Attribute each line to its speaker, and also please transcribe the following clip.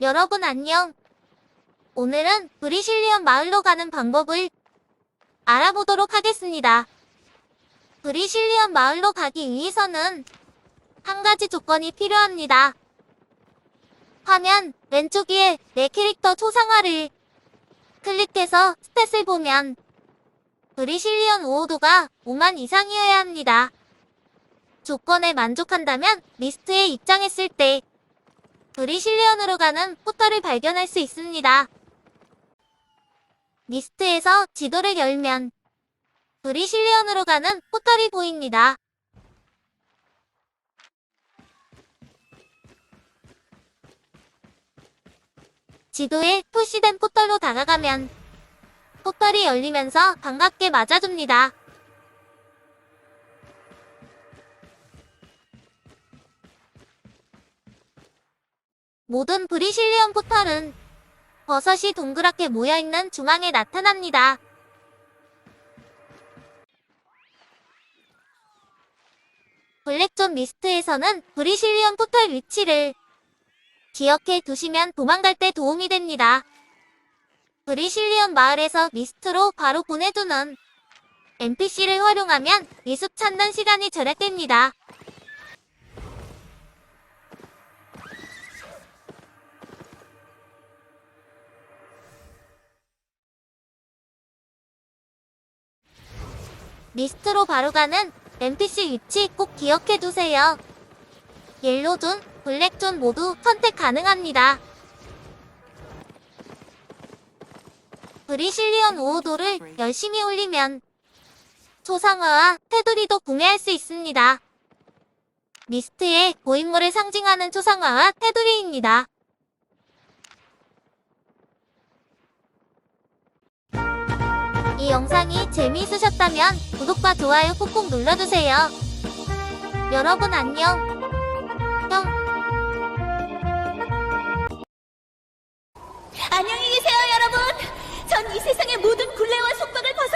Speaker 1: 여러분 안녕. 오늘은 브리실리언 마을로 가는 방법을 알아보도록 하겠습니다. 브리실리언 마을로 가기 위해서는 한 가지 조건이 필요합니다. 화면 왼쪽 위에 내 캐릭터 초상화를 클릭해서 스탯을 보면 브리실리언 5호도가 5만 이상이어야 합니다. 조건에 만족한다면 리스트에 입장했을 때 브리실리언으로 가는 포털을 발견할 수 있습니다. 리스트에서 지도를 열면 브리실리언으로 가는 포털이 보입니다. 지도에 표시된 포털로 다가가면 포털이 열리면서 반갑게 맞아줍니다. 모든 브리실리언 포털은 버섯이 동그랗게 모여있는 중앙에 나타납니다. 블랙존 리스트에서는 브리실리언 포털 위치를 기억해 두시면 도망갈 때 도움이 됩니다. 브리실리언 마을에서 리스트로 바로 보내두는 NPC를 활용하면 미숙 찾는 시간이 절약됩니다. 리스트로 바로 가는 NPC 위치 꼭 기억해 두세요. 옐로존, 블랙존 모두 선택 가능합니다. 브리실리언 5호도를 열심히 올리면 초상화와 테두리도 구매할 수 있습니다. 리스트에 고인물을 상징하는 초상화와 테두리입니다. 이 영상이 재미있으셨다면 구독과 좋아요 꾹꾹 눌러주세요. 여러분 안녕. 형.
Speaker 2: 안녕히 계세요, 여러분. 전 이 세상의 모든 굴레와 속박을 벗어던지고